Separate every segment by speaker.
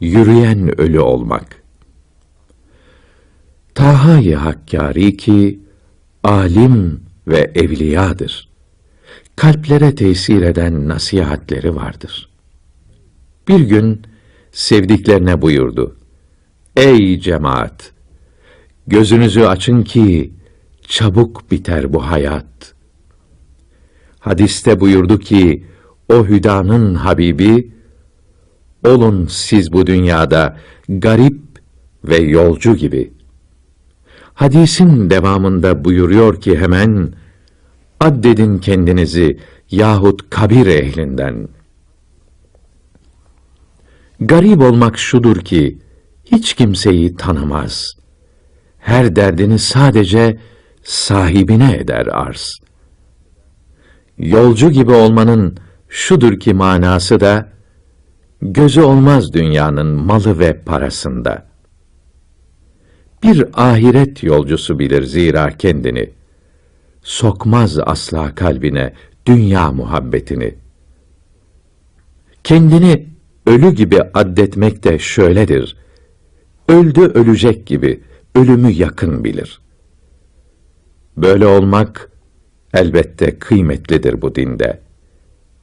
Speaker 1: Yürüyen ölü olmak. Taha-i Hakkari ki, alim ve evliyadır. Kalplere tesir eden nasihatleri vardır. Bir gün sevdiklerine buyurdu. Ey cemaat! Gözünüzü açın ki çabuk biter bu hayat. Hadiste buyurdu ki, o hüdanın Habibi, olun siz bu dünyada garip ve yolcu gibi. Hadisin devamında buyuruyor ki hemen, addedin kendinizi yahut kabir ehlinden. Garip olmak şudur ki, hiç kimseyi tanımaz. Her derdini sadece sahibine eder arz. Yolcu gibi olmanın şudur ki manası da, gözü olmaz dünyanın malı ve parasında. Bir ahiret yolcusu bilir zira kendini. Sokmaz asla kalbine dünya muhabbetini. Kendini ölü gibi addetmek de şöyledir. Öldü ölecek gibi ölümü yakın bilir. Böyle olmak elbette kıymetlidir bu dinde.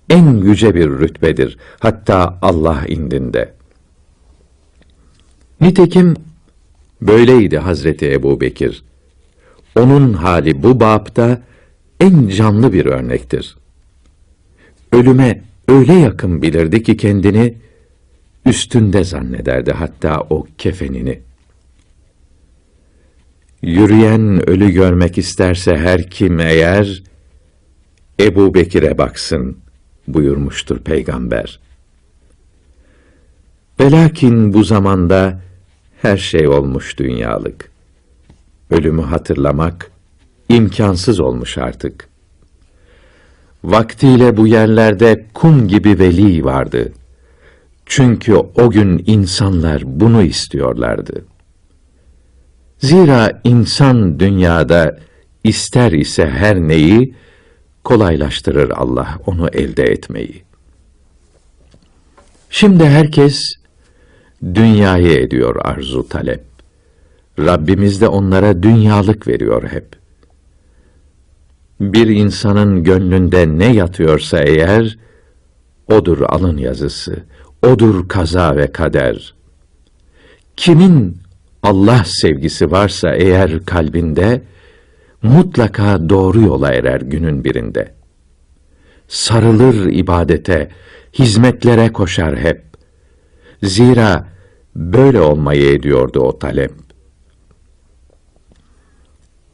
Speaker 1: En yüce bir rütbedir hatta Allah indinde. Nitekim böyleydi Hazreti Ebu Bekir. Onun hali bu bapta en canlı bir örnektir. Ölüme öyle yakın bilirdi ki kendini, üstünde zannederdi hatta o kefenini. Yürüyen ölü görmek isterse her kim eğer, Ebu Bekir'e baksın buyurmuştur peygamber. Velakin bu zamanda her şey olmuş dünyalık. Ölümü hatırlamak imkansız olmuş artık. Vaktiyle bu yerlerde kum gibi veli vardı. Çünkü o gün insanlar bunu istiyorlardı. Zira insan dünyada ister ise her neyi, kolaylaştırır Allah onu elde etmeyi. Şimdi herkes dünyayı ediyor arzu talep. Rabbimiz de onlara dünyalık veriyor hep. Bir insanın gönlünde ne yatıyorsa eğer, odur alın yazısı, odur kaza ve kader. Kimin Allah sevgisi varsa eğer kalbinde, mutlaka doğru yola erer günün birinde. Sarılır ibadete, hizmetlere koşar hep. Zira böyle olmayı ediyordu o talep.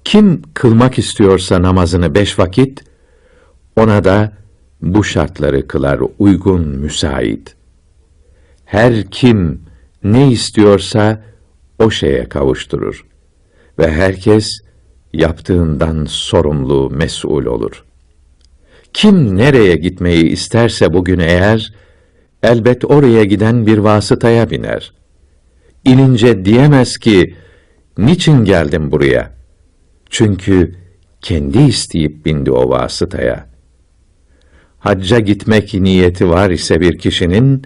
Speaker 1: Kim kılmak istiyorsa namazını beş vakit, ona da bu şartları kılar uygun, müsait. Her kim ne istiyorsa o şeye kavuşturur ve herkes yaptığından sorumlu, mesul olur. Kim nereye gitmeyi isterse bugün eğer, elbet oraya giden bir vasıtaya biner. İnince diyemez ki, niçin geldim buraya? Çünkü kendi isteyip bindi o vasıtaya. Hacca gitmek niyeti var ise bir kişinin,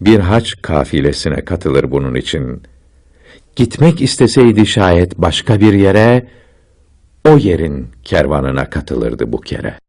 Speaker 1: bir hac kafilesine katılır bunun için. Gitmek isteseydi şayet başka bir yere, o yerin kervanına katılırdı bu kere.